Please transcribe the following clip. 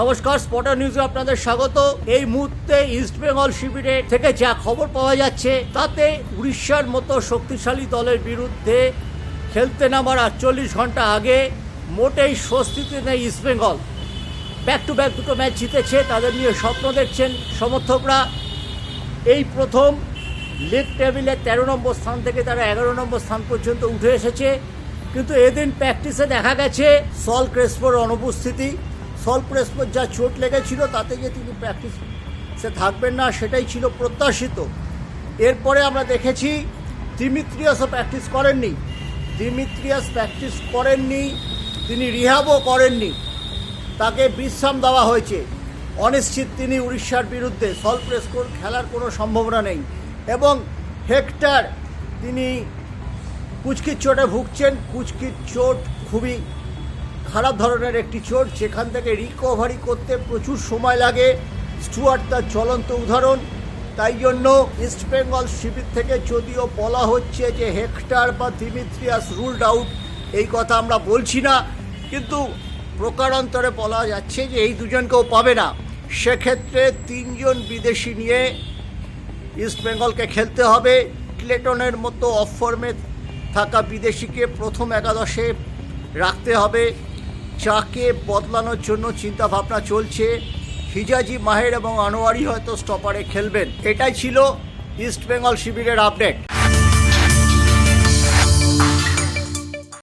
নমস্কার স্পটার নিউজে আপনাদের স্বাগত। এই মুহূর্তে ইস্ট বেঙ্গল শিবিরে থেকে যা খবর পাওয়া যাচ্ছে, তাতে উড়িষ্যার মতো শক্তিশালী দলের বিরুদ্ধে খেলতে নামার আটচল্লিশ ঘণ্টা আগে মোটেই স্বস্তিতে নেই East Bengal back to back দুটো ম্যাচ জিতেছে, তাদের নিয়ে স্বপ্ন দেখছেন সমর্থকরা। এই প্রথম লিগ টেবিলে তেরো নম্বর স্থান থেকে তারা এগারো নম্বর স্থান পর্যন্ত উঠে এসেছে। কিন্তু এদিন প্র্যাকটিসে দেখা গেছে সল ক্রেসপোর অনুপস্থিতি। সল ক্রেসপোর যা চোট লেগেছিল, তাতে যে তিনি প্র্যাকটিস সে থাকবেন না, সেটাই ছিল প্রত্যাশিত। এরপরে আমরা দেখেছি দিমিত্রিয়াসও প্র্যাকটিস করেননি। দিমিত্রিয়াস প্র্যাকটিস করেননি, তিনি রিহাবও করেননি। তাকে বিশ্রাম দেওয়া হয়েছে। অনিশ্চিত তিনি উড়িষ্যার বিরুদ্ধে সল প্রেসকোর খেলার কোনো সম্ভাবনা নেই। এবং হেক্টর, তিনি কুচকির চোটে ভুগছেন। কুচকির চোট খুবই খারাপ ধরনের একটি চোট যেখান থেকে রিকভারি করতে প্রচুর সময় লাগে। স্টুয়ার্ট তার জ্বলন্ত উদাহরণ। তাই জন্য ইস্ট বেঙ্গল শিবির থেকে যদিও বলা হচ্ছে যে হেক্টার বা দিমিত্রিয়াস রুলড আউট এই কথা আমরা বলছি না। কিন্তু প্রকারান্তরে বলা যাচ্ছে যে এই দুজনকেও পাবে না। সেক্ষেত্রে তিনজন বিদেশি নিয়ে ইস্ট বেঙ্গলকে খেলতে হবে। ক্লেটনের মতো অফ ফর্মে থাকা বিদেশিকে প্রথম একাদশে রাখতে হবে। যাকে বদলানোর জন্য চিন্তা ভাবনা চলছে। হিজাজি মাহের এবং আনোয়ারি হয়তো স্টপারে খেলবেন। এটাই ছিল ইস্ট বেঙ্গল শিবিরের আপডেট